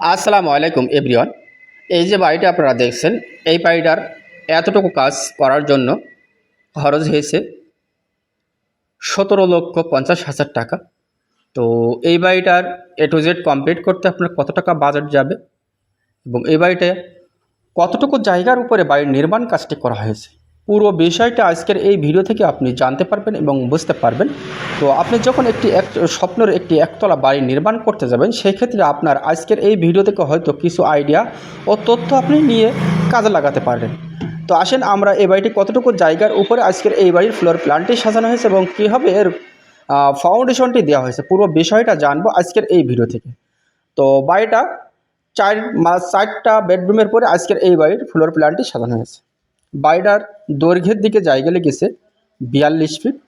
আসসালামু আলাইকুম, এভরিওয়ান। এই যে বাড়িটা আপনারা দেখছেন, এই বাড়িটার এতটুকু কাজ করার জন্য খরচ হয়েছে সতেরো লক্ষ পঞ্চাশ হাজার টাকা। তো এই বাড়িটার এ টু জেড কমপ্লিট করতে আপনার কত টাকা বাজেট যাবে এবং এই বাড়িতে কতটুকু জায়গার উপরে বাড়ির নির্মাণ কাজটি করা হয়েছে? পুরো বিষয়টা আজকের এই ভিডিও থেকে আপনি জানতে পারবেন এবং বুঝতে পারবেন। তো আপনি যখন একটি এক, স্বপ্নের একটি একতলা বাড়ি নির্মাণ করতে যাবেন সেই ক্ষেত্রে আপনার আজকের এই ভিডিও থেকে হয়তো কিছু আইডিয়া ও তথ্য আপনি নিয়ে কাজে লাগাতে পারবেন। তো আসেন আমরা এই বাড়িটি কতটুকু জায়গার উপরে আজকের এই বাড়ির ফ্লোর প্ল্যানটি সাজানো হয়েছে এবং কীভাবে এর ফাউন্ডেশনটি দেওয়া হয়েছে। পুরো বিষয়টা জানব আজকের এই ভিডিও থেকে। তো বাড়িটা চার চারটা বেডরুমের পরে আজকের এই বাড়ির ফ্লোর প্ল্যানটি সাজানো হয়েছে। বাড়িটার দৈর্ঘ্যের দিকে জায়গা লেগেছে বিয়াল্লিশ ফিট,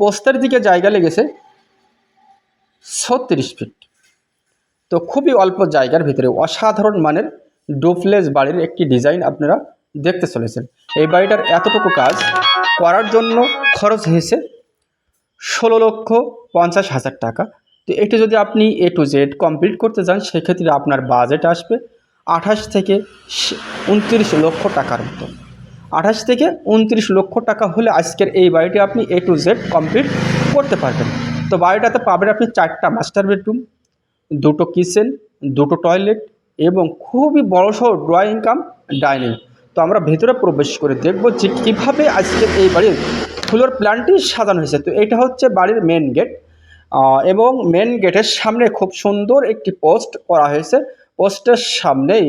পোস্তের দিকে জায়গা লেগেছে ছত্রিশ ফিট। তো খুবই অল্প জায়গার ভিতরে অসাধারণ মানের ডুপ্লেস বাড়ির একটি ডিজাইন আপনারা দেখতে চলেছেন। এই বাড়িটার এতটুকু কাজ করার জন্য খরচ হয়েছে ষোলো লক্ষ পঞ্চাশ হাজার টাকা। তো এটি যদি আপনি এ টু জেড কমপ্লিট করতে চান সেক্ষেত্রে আপনার বাজেট আসবে আঠাশ থেকে উনত্রিশ লক্ষ টাকার মতো। আঠাশ থেকে উনত্রিশ লক্ষ টাকা হলে আজকের এই বাড়িটি আপনি এ টু জেড কমপ্লিট করতে পারবেন। তো বাড়িটাতে পাবেন আপনি চারটা মাস্টার বেডরুম দুটো কিচেন দুটো টয়লেট এবং খুবই বড়সড় ড্রয়িং কাম ডাইনিং তো আমরা ভেতরে প্রবেশ করে দেখব যে কীভাবে আজকের এই বাড়ির ফ্লোর প্ল্যানটি সাজানো হয়েছে। তো এটা হচ্ছে বাড়ির মেন গেট এবং মেন গেটের সামনে খুব সুন্দর একটি পোস্ট করা হয়েছে। পোস্টের সামনেই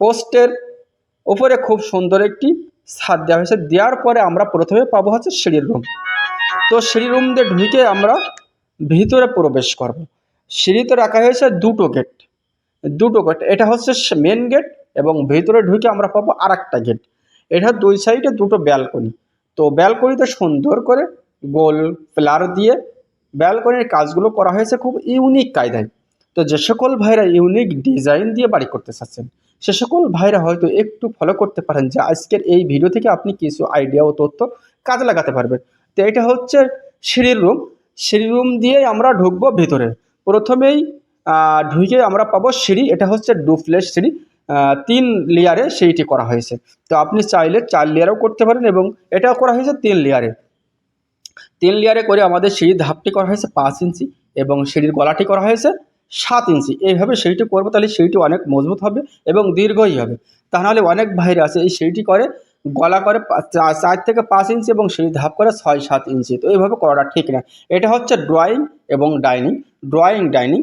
পোস্টের উপরে খুব সুন্দর একটি ছাদ দেওয়া হয়েছে দেওয়ার পরে আমরা প্রথমে পাবো হচ্ছে সিঁড়ির রুম। তো সিঁড়ি রুম দিয়ে ঢুকে আমরা ভিতরে প্রবেশ করব। সিঁড়িতে রাখা হয়েছে দুটো গেট। দুটো গেট, এটা হচ্ছে মেন গেট এবং ভিতরে ঢুকে আমরা পাবো আর একটা গেট এটা দুই সাইডে দুটো ব্যালকনি তো ব্যালকনিতে সুন্দর করে গোল প্লার দিয়ে ব্যালকনির কাজগুলো করা হয়েছে খুব ইউনিক কায়দায়। তো যে সকল ভাইরা ইউনিক ডিজাইন দিয়ে বাড়ি করতে চাচ্ছেন সে সকল ভাইরা হয়তো একটু ফলো করতে পারেন যে আজকের এই ভিডিও থেকে আপনি কিছু আইডিয়া ও তথ্য কাজে লাগাতে পারবেন। তো এটা হচ্ছে সিঁড়ির রুম সিঁড়ি রুম দিয়ে আমরা ঢুকবো ভিতরে। প্রথমেই ঢুকে আমরা পাবো সিঁড়ি। এটা হচ্ছে ডুপ্লেস সিঁড়ি। তিন লেয়ারে সেইটি করা হয়েছে। তো আপনি চাইলে চার লেয়ারও করতে পারেন এবং এটাও করা হয়েছে তিন লেয়ারে তিন লেয়ারে করে আমাদের সিঁড়ির ধাপটি করা হয়েছে পাঁচ ইঞ্চি এবং সিঁড়ির গলাটি করা হয়েছে। সাত ইঞ্চি। এইভাবে সেইটি করব, তাহলে সেইটি অনেক মজবুত হবে এবং দীর্ঘই হবে। তা নাহলে অনেক ভাইরা আছে, এই সেইটি করে, গলা করে চার থেকে পাঁচ ইঞ্চি এবং সিঁড়ি ধাপ করে ছয় সাত ইঞ্চি। তো এইভাবে করাটা ঠিক না। এটা হচ্ছে ড্রয়িং এবং ডাইনিং ড্রয়িং ডাইনিং